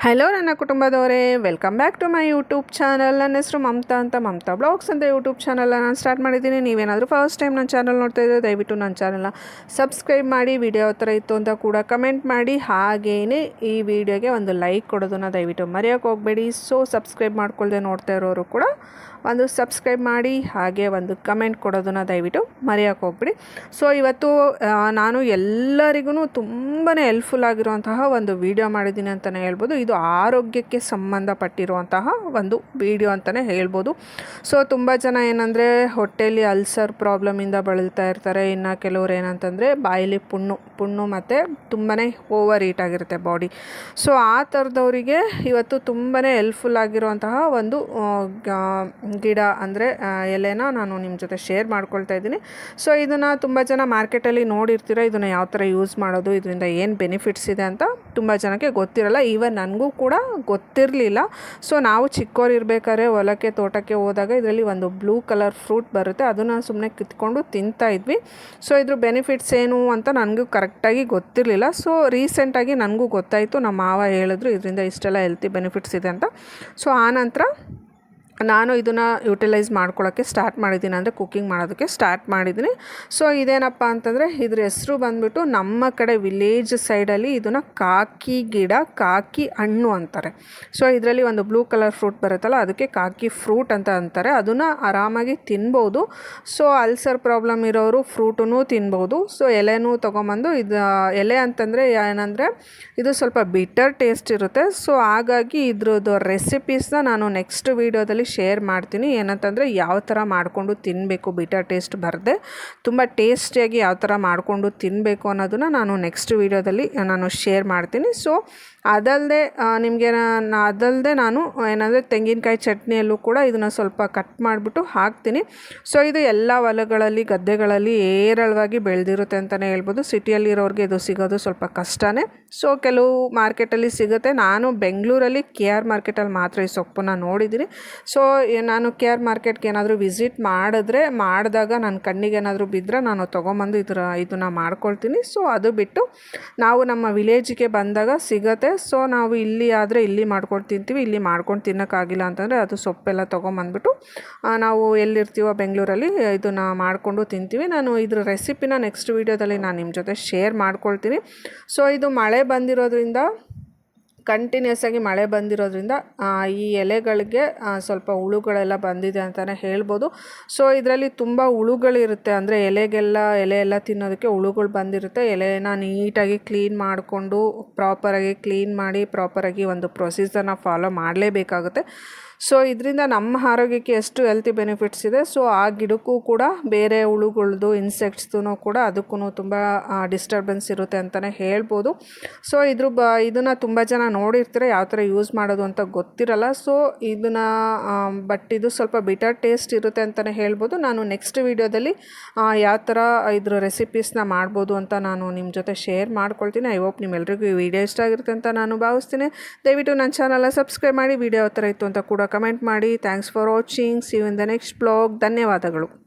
Hello ನನ್ನ ಕುಟುಂಬದವರೇ welcome back to my YouTube channel ನನ್ನ ಹೆಸರು ಮಮತಾ ಅಂತ. ಮಮತಾ ಬ್ಲಾಗ್ಸ್ ಅಂತ ಯೂಟ್ಯೂಬ್ ಚಾನಲ್ನ ನಾನು ಸ್ಟಾರ್ಟ್ ಮಾಡಿದ್ದೀನಿ. ನೀವೇನಾದರೂ ಫಸ್ಟ್ ಟೈಮ್ ನನ್ನ ಚಾನಲ್ ನೋಡ್ತಾ ಇದ್ದರೆ ದಯವಿಟ್ಟು ನನ್ನ ಚಾನಲ್ನ ಸಬ್ಸ್ಕ್ರೈಬ್ ಮಾಡಿ ವಿಡಿಯೋ ಯಾವ ಥರ ಇತ್ತು ಅಂತ ಕೂಡ ಕಮೆಂಟ್ ಮಾಡಿ. ಹಾಗೇ ಈ ವಿಡಿಯೋಗೆ ಒಂದು ಲೈಕ್ ಕೊಡೋದನ್ನು ದಯವಿಟ್ಟು ಮರೆಯೋಕೆ ಹೋಗಬೇಡಿ. ಸೊ ಸಬ್ಸ್ಕ್ರೈಬ್ ಮಾಡ್ಕೊಳ್ಳದೆ ನೋಡ್ತಾ ಇರೋರು ಕೂಡ ಒಂದು ಸಬ್ಸ್ಕ್ರೈಬ್ ಮಾಡಿ, ಹಾಗೆ ಒಂದು ಕಮೆಂಟ್ ಕೊಡೋದನ್ನು ದಯವಿಟ್ಟು ಮರೆಯೋಕೆ ಹೋಗ್ಬಿಡಿ. ಸೊ ಇವತ್ತು ನಾನು ಎಲ್ಲರಿಗೂ ತುಂಬಾ ಹೆಲ್ಪ್ಫುಲ್ ಆಗಿರುವಂತಹ ಒಂದು ವಿಡಿಯೋ ಮಾಡಿದ್ದೀನಿ ಅಂತಲೇ ಹೇಳ್ಬೋದು. ಇದು ಆರೋಗ್ಯಕ್ಕೆ ಸಂಬಂಧಪಟ್ಟಿರುವಂತಹ ಒಂದು ವಿಡಿಯೋ ಅಂತಲೇ ಹೇಳ್ಬೋದು. ಸೊ ತುಂಬ ಜನ ಏನಂದರೆ ಹೊಟ್ಟೆಯಲ್ಲಿ ಅಲ್ಸರ್ ಪ್ರಾಬ್ಲಮಿಂದ ಬಳಲ್ತಾ ಇರ್ತಾರೆ. ಇನ್ನು ಕೆಲವರು ಏನಂತಂದರೆ ಬಾಯಲ್ಲಿ ಪುಣ್ಣು ಪುಣ್ಣು ಮತ್ತು ತುಂಬಾ ಓವರ್ ಈಟ್ ಆಗಿರುತ್ತೆ ಬಾಡಿ ಸೊ ಆ ಥರದವರಿಗೆ ಇವತ್ತು ತುಂಬಾ ಹೆಲ್ಪ್ಫುಲ್ ಆಗಿರುವಂತಹ ಒಂದು ಗಿಡ ಅಂದರೆ ಎಲೆನ ನಾನು ನಿಮ್ಮ ಜೊತೆ ಶೇರ್ ಮಾಡ್ಕೊಳ್ತಾ ಇದ್ದೀನಿ. ಸೊ ಇದನ್ನು ತುಂಬ ಜನ ಮಾರ್ಕೆಟಲ್ಲಿ ನೋಡಿರ್ತೀರ? ಇದನ್ನು ಯಾವ ಥರ ಯೂಸ್ ಮಾಡೋದು? ಇದರಿಂದ ಏನು ಬೆನಿಫಿಟ್ಸ್ ಇದೆ ಅಂತ ತುಂಬ ಜನಕ್ಕೆ ಗೊತ್ತಿರಲ್ಲ ಈವನ್ ನನಗೂ ಕೂಡ ಗೊತ್ತಿರಲಿಲ್ಲ. ಸೊ ನಾವು ಚಿಕ್ಕವರಿರ್ಬೇಕಾದ್ರೆ ಹೊಲಕ್ಕೆ, ತೋಟಕ್ಕೆ ಹೋದಾಗ ಇದರಲ್ಲಿ ಒಂದು ಬ್ಲೂ ಕಲರ್ ಫ್ರೂಟ್ ಬರುತ್ತೆ. ಅದನ್ನು ಸುಮ್ಮನೆ ಕಿತ್ಕೊಂಡು ತಿಂತಾ ಇದ್ವಿ. ಸೊ ಇದ್ರ ಬೆನಿಫಿಟ್ಸ್ ಏನು ಅಂತ ನನಗೂ ಕರೆಕ್ಟಾಗಿ ಗೊತ್ತಿರಲಿಲ್ಲ. ಸೊ ರೀಸೆಂಟಾಗಿ ನನಗೂ ಗೊತ್ತಾಯಿತು. ನಮ್ಮ ಮಾವ ಹೇಳಿದ್ರು, ಇದರಿಂದ ಇಷ್ಟೆಲ್ಲ ಹೆಲ್ತಿ ಬೆನಿಫಿಟ್ಸ್ ಇದೆ ಅಂತ. ಸೊ ಆನಂತರ ನಾನು ಇದನ್ನು ಯುಟಿಲೈಸ್ ಮಾಡ್ಕೊಳ್ಳೋಕ್ಕೆ ಸ್ಟಾರ್ಟ್ ಮಾಡಿದ್ದೀನಿ ಅಂದರೆ ಕುಕ್ಕಿಂಗ್ ಮಾಡೋದಕ್ಕೆ ಸ್ಟಾರ್ಟ್ ಮಾಡಿದ್ದೀನಿ. ಸೊ ಇದೇನಪ್ಪ ಅಂತಂದರೆ ಇದ್ರ ಹೆಸರು ಬಂದುಬಿಟ್ಟು ನಮ್ಮ ಕಡೆ ವಿಲೇಜ್ ಸೈಡಲ್ಲಿ ಇದನ್ನು ಕಾಕಿ ಗಿಡ, ಕಾಕಿ ಹಣ್ಣು ಅಂತಾರೆ. ಸೊ ಇದರಲ್ಲಿ ಒಂದು ಬ್ಲೂ ಕಲರ್ ಫ್ರೂಟ್ ಬರುತ್ತಲ್ಲ, ಅದಕ್ಕೆ ಕಾಕಿ ಫ್ರೂಟ್ ಅಂತ ಅಂತಾರೆ. ಅದನ್ನು ಆರಾಮಾಗಿ ತಿನ್ಬೋದು. ಸೊ ಅಲ್ಸರ್ ಪ್ರಾಬ್ಲಮ್ ಇರೋರು ಫ್ರೂಟೂ ತಿನ್ಬೋದು. ಸೊ ಎಲೆನೂ ತೊಗೊಂಬಂದು ಇದು, ಎಲೆ ಅಂತಂದರೆ ಏನಂದರೆ ಇದು ಸ್ವಲ್ಪ ಬಿಟರ್ ಟೇಸ್ಟ್ ಇರುತ್ತೆ. ಸೊ ಹಾಗಾಗಿ ಇದ್ರದ್ದು ರೆಸಿಪೀಸ್ನ ನಾನು ನೆಕ್ಸ್ಟ್ ವೀಡಿಯೋದಲ್ಲಿ ಶೇರ್ ಮಾಡ್ತೀನಿ. ಏನಂತಂದರೆ ಯಾವ ಥರ ಮಾಡಿಕೊಂಡು ತಿನ್ನಬೇಕು ಬಿಟರ್ ಟೇಸ್ಟ್ ಬರದೆ, ತುಂಬ ಟೇಸ್ಟಿಯಾಗಿ ಯಾವ ಥರ ಮಾಡಿಕೊಂಡು ತಿನ್ನಬೇಕು ಅನ್ನೋದನ್ನು ನಾನು ನೆಕ್ಸ್ಟ್ ವೀಡಿಯೋದಲ್ಲಿ ನಾನು ಶೇರ್ ಮಾಡ್ತೀನಿ. ಸೊ ಅದಲ್ಲದೆ ನಿಮಗೆ ಅದಲ್ಲದೆ ನಾನು, ಏನಂದರೆ ತೆಂಗಿನಕಾಯಿ ಚಟ್ನಿಯಲ್ಲೂ ಕೂಡ ಇದನ್ನು ಸ್ವಲ್ಪ ಕಟ್ ಮಾಡಿಬಿಟ್ಟು ಹಾಕ್ತೀನಿ. ಸೊ ಇದು ಎಲ್ಲ ಹೊಲಗಳಲ್ಲಿ, ಗದ್ದೆಗಳಲ್ಲಿ ಏರಳವಾಗಿ ಬೆಳೆದಿರುತ್ತೆ ಅಂತಲೇ ಹೇಳ್ಬೋದು. ಸಿಟಿಯಲ್ಲಿರೋರಿಗೆ ಇದು ಸಿಗೋದು ಸ್ವಲ್ಪ ಕಷ್ಟನೇ. ಸೊ ಕೆಲವು ಮಾರ್ಕೆಟಲ್ಲಿ ಸಿಗುತ್ತೆ. ನಾನು ಬೆಂಗಳೂರಲ್ಲಿ ಕೆ ಆರ್ ಮಾರ್ಕೆಟಲ್ಲಿ ಮಾತ್ರ ಈ ಸೊಪ್ಪನ್ನ ನೋಡಿದ್ದೀನಿ. ಸೊ ನಾನು ಕೆ ಆರ್ ಮಾರ್ಕೆಟ್ಗೆ ಏನಾದರೂ ವಿಸಿಟ್ ಮಾಡಿದ್ರೆ, ಮಾಡಿದಾಗ ನನ್ನ ಕಣ್ಣಿಗೆ ಏನಾದರೂ ಬಿದ್ದರೆ ನಾನು ತೊಗೊಂಬಂದು ಇದರ, ಇದನ್ನು ಮಾಡ್ಕೊಳ್ತೀನಿ. ಸೊ ಅದು ಬಿಟ್ಟು ನಾವು ನಮ್ಮ ವಿಲೇಜಿಗೆ ಬಂದಾಗ ಸಿಗತ್ತೆ. ಸೊ ನಾವು ಇಲ್ಲಿ ಆದರೆ ಇಲ್ಲಿ ಮಾಡ್ಕೊಂಡು ತಿಂತೀವಿ, ಇಲ್ಲಿ ಮಾಡ್ಕೊಂಡು ತಿನ್ನೋಕ್ಕಾಗಿಲ್ಲ ಅಂತಂದರೆ ಅದು ಸೊಪ್ಪೆಲ್ಲ ತೊಗೊಂಬಂದ್ಬಿಟ್ಟು ನಾವು ಎಲ್ಲಿರ್ತೀವೋ ಬೆಂಗಳೂರಲ್ಲಿ ಇದನ್ನು ಮಾಡಿಕೊಂಡು ತಿಂತೀವಿ. ನಾನು ಇದ್ರ ರೆಸಿಪಿನ ನೆಕ್ಸ್ಟ್ ವೀಡಿಯೋದಲ್ಲಿ ನಾನು ನಿಮ್ಮ ಜೊತೆ ಶೇರ್ ಮಾಡ್ಕೊಳ್ತೀನಿ. ಸೊ ಇದು ಮಳೆ ಬಂದಿರೋದ್ರಿಂದ ಕಂಟಿನ್ಯೂಸ್ ಆಗಿ ಮಳೆ ಬಂದಿರೋದ್ರಿಂದ ಈ ಎಲೆಗಳಿಗೆ ಸ್ವಲ್ಪ ಹುಳುಗಳೆಲ್ಲ ಬಂದಿದೆ ಅಂತಲೇ ಹೇಳ್ಬೋದು. ಸೊ ಇದರಲ್ಲಿ ತುಂಬ ಹುಳುಗಳಿರುತ್ತೆ. ಅಂದರೆ ಎಲೆಗೆಲ್ಲ ಎಲೆ ಎಲ್ಲ ತಿನ್ನೋದಕ್ಕೆ ಹುಳುಗಳು ಬಂದಿರುತ್ತೆ. ಎಲೆನ ನೀಟಾಗಿ ಕ್ಲೀನ್ ಮಾಡಿಕೊಂಡು ಪ್ರಾಪರಾಗಿ ಕ್ಲೀನ್ ಮಾಡಿ ಪ್ರಾಪರಾಗಿ ಒಂದು ಪ್ರೊಸೀಜರ್ನ ಫಾಲೋ ಮಾಡಲೇಬೇಕಾಗುತ್ತೆ. ಸೊ ಇದರಿಂದ ನಮ್ಮ ಆರೋಗ್ಯಕ್ಕೆ ಎಷ್ಟು ಹೆಲ್ತಿ ಬೆನಿಫಿಟ್ಸ್ ಇದೆ. ಸೊ ಆ ಗಿಡಕ್ಕೂ ಕೂಡ ಬೇರೆ ಹುಳುಗಳ್ದು ಇನ್ಸೆಕ್ಟ್ಸ್ದು ಕೂಡ ಅದಕ್ಕೂ ತುಂಬ ಡಿಸ್ಟರ್ಬೆನ್ಸ್ ಇರುತ್ತೆ ಅಂತಲೇ ಹೇಳ್ಬೋದು. ಸೊ ಇದ್ರ ಬ, ಇದನ್ನು ತುಂಬ ಜನ ನೋಡಿರ್ತೀರ, ಯಾವ ಥರ ಯೂಸ್ ಮಾಡೋದು ಅಂತ ಗೊತ್ತಿರಲ್ಲ. ಸೊ ಇದನ್ನು ಬಟ್ ಇದು ಸ್ವಲ್ಪ ಬಿಟರ್ ಟೇಸ್ಟ್ ಇರುತ್ತೆ ಅಂತಲೇ ಹೇಳ್ಬೋದು. ನಾನು ನೆಕ್ಸ್ಟ್ ವೀಡಿಯೋದಲ್ಲಿ ಯಾವ ಥರ ಇದ್ರ ರೆಸಿಪೀಸ್ನ ಮಾಡ್ಬೋದು ಅಂತ ನಾನು ನಿಮ್ಮ ಜೊತೆ ಶೇರ್ ಮಾಡ್ಕೊಳ್ತೀನಿ. ಐ ಹೋಪ್ ನಿಮ್ಮೆಲ್ಲರಿಗೂ ಈ ವಿಡಿಯೋ ಇಷ್ಟ ಆಗಿರುತ್ತೆ ಅಂತ ನಾನು ಭಾವಿಸ್ತೀನಿ. ದಯವಿಟ್ಟು ನನ್ನ ಚಾನಲ್ನ ಸಬ್ಸ್ಕ್ರೈಬ್ ಮಾಡಿ. ವಿಡಿಯೋ ಯಾವ ಥರ ಇತ್ತು ಅಂತ ಕೂಡ ಕಮೆಂಟ್ ಮಾಡಿ. Thanks for watching see you in the next blog ಧನ್ಯವಾದಗಳು.